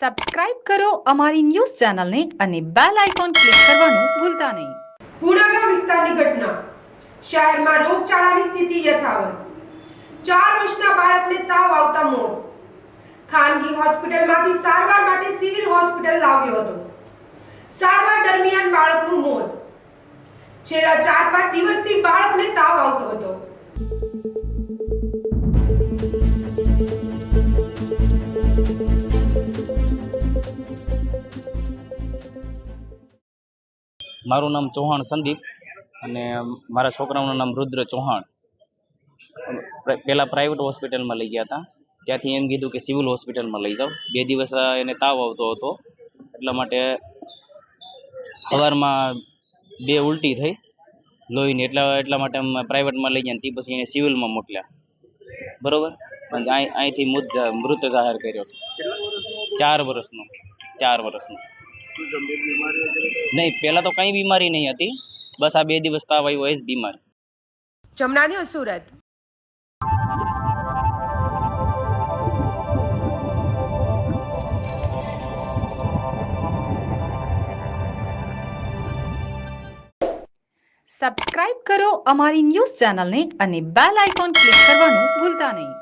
Subscribe કરો અમારી news ચેનલને અને બેલ આઇકોન ક્લિક કરવાનું ભૂલતા નહીં. પુનાગા વિસ્તારની ઘટના. શહેરમાં રોગચાળાની સ્થિતિ યથાવત. ચાર વર્ષના બાળકને તાવ આવતા મોત. ખાનગી હોસ્પિટલમાંથી સારવાર માટે સિવિલ હોસ્પિટલ લાવ્યો હતો. સારવાર દરમિયાન બાળકનું મોત. છેલ્લા ચાર પાંચ દિવસથી બાળકને મારું નામ ચૌહાણ સંદીપ અને મારા છોકરાઓનું નામ રુદ્ર ચૌહાણ. પહેલાં પ્રાઇવેટ હોસ્પિટલમાં લઈ ગયા હતા. ત્યાંથી એમ કીધું કે સિવિલ હોસ્પિટલમાં લઈ જાઓ બે દિવસ એને તાવ આવતો હતો. એટલા માટે સવારમાં બે ઉલટી થઈ લોહીની. એટલા એટલા માટે અમે પ્રાઇવેટમાં લઈ ગયા તે પછી એને સિવિલમાં મોકલ્યા. બરાબર? પણ અહીં અહીંથી મૃત મૃત જાહેર કર્યો. છે ચાર વર્ષનો ચાર વર્ષનો. નહીં પહેલાં તો કંઈ બીમારી નહીં હતી. બસ આ બે દિવસ તાવ આવ્યો એ જ બીમારી. દિવસ સુરત. સબસ્ક્રાઇબ કરો અમારી ન્યૂઝ ચેનલને અને બેલ આઇકોન ક્લિક કરવાનું ભૂલતા નહીં.